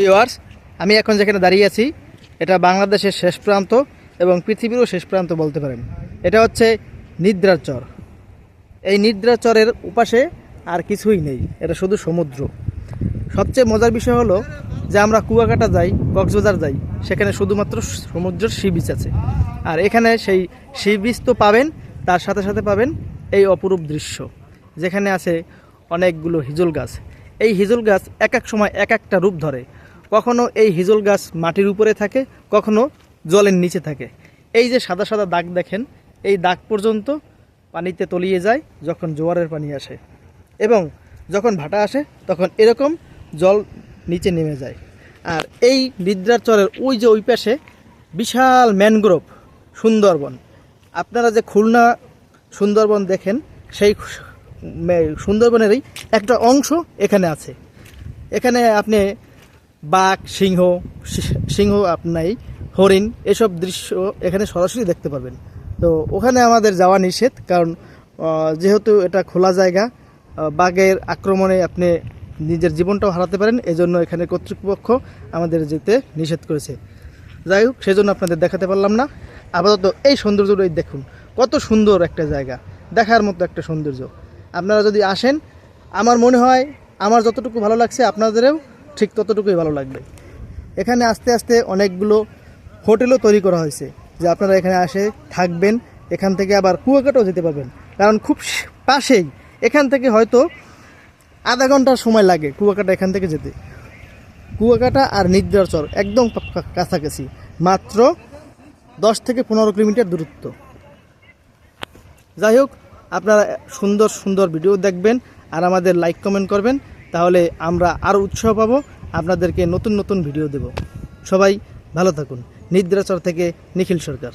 Viewers আমি এখন যেখানে দাঁড়িয়ে আছি, এটা বাংলাদেশের শেষ প্রান্ত এবং পৃথিবীরও শেষ প্রান্ত বলতে পারেন। এটা হচ্ছে নিদ্রার চর। এই নিদ্রার চরের উপাসে আর কিছুই নেই, এটা শুধু সমুদ্র। সবচেয়ে মজার বিষয় হলো যে আমরা কুয়াকাটা যাই, কক্সবাজার যাই, সেখানে শুধুমাত্র সমুদ্রের সি বিচ আছে। আর এখানে সেই সি বিচ তো পাবেন, তার সাথে সাথে পাবেন এই অপরূপ দৃশ্য, যেখানে আছে অনেকগুলো হিজল গাছ। এই হিজল গাছ এক এক সময় এক একটা রূপ ধরে। কখনো এই হিজল গাছ মাটির উপরে থাকে, কখনো জলের নিচে থাকে। এই যে সাদা সাদা দাগ দেখেন, এই দাগ পর্যন্ত পানিতে তলিয়ে যায় যখন জোয়ারের পানি আসে। এবং যখন ভাটা আসে, তখন এরকম জল নিচে নেমে যায়। আর এই নিদ্রার চরের ওই যে ওই পাশে বিশাল ম্যানগ্রোভ সুন্দরবন। আপনারা যে খুলনা সুন্দরবন দেখেন, সেই সুন্দরবনেরই একটা অংশ এখানে আছে। এখানে আপনি বাঘ, সিংহ সিংহ আপনাই, হরিণ, এসব দৃশ্য এখানে সরাসরি দেখতে পারবেন। তো ওখানে আমাদের যাওয়া নিষেধ, কারণ যেহেতু এটা খোলা জায়গা বাঘের আক্রমণে আপনি নিজের জীবনটাও হারাতে পারেন, এজন্য এখানে কর্তৃপক্ষ আমাদের যেতে নিষেধ করেছে। যাই হোক, সেজন্য আপনাদের দেখাতে পারলাম না। আপাতত এই সৌন্দর্যটাই দেখুন। কত সুন্দর একটা জায়গা, দেখার মতো একটা সৌন্দর্য। আপনারা যদি আসেন, আমার মনে হয়, আমার যতটুকু ভালো লাগছে আপনাদেরও ঠিক ততটুকুই ভালো লাগবে। এখানে আস্তে আস্তে অনেকগুলো হোটেলও তৈরি করা হয়েছে, যে আপনারা এখানে আসে থাকবেন, এখান থেকে আবার কুয়াকাটাও যেতে পারবেন। কারণ খুব পাশেই, এখান থেকে হয়তো আধা ঘণ্টার সময় লাগে কুয়াকাটা এখান থেকে যেতে। কুয়াকাটা আর নিদ্রার চর একদম কাছাকাছি, মাত্র দশ থেকে পনেরো কিলোমিটার দূরত্ব। যাই হোক, আপনারা সুন্দর সুন্দর ভিডিও দেখবেন, আর আমাদের লাইক কমেন্ট করবেন। তাহলে আমরা আরও উৎসাহ পাবো, আপনাদেরকে নতুন নতুন ভিডিও দেব। সবাই ভালো থাকুন। নিদ্রাচর থেকে নিখিল সরকার।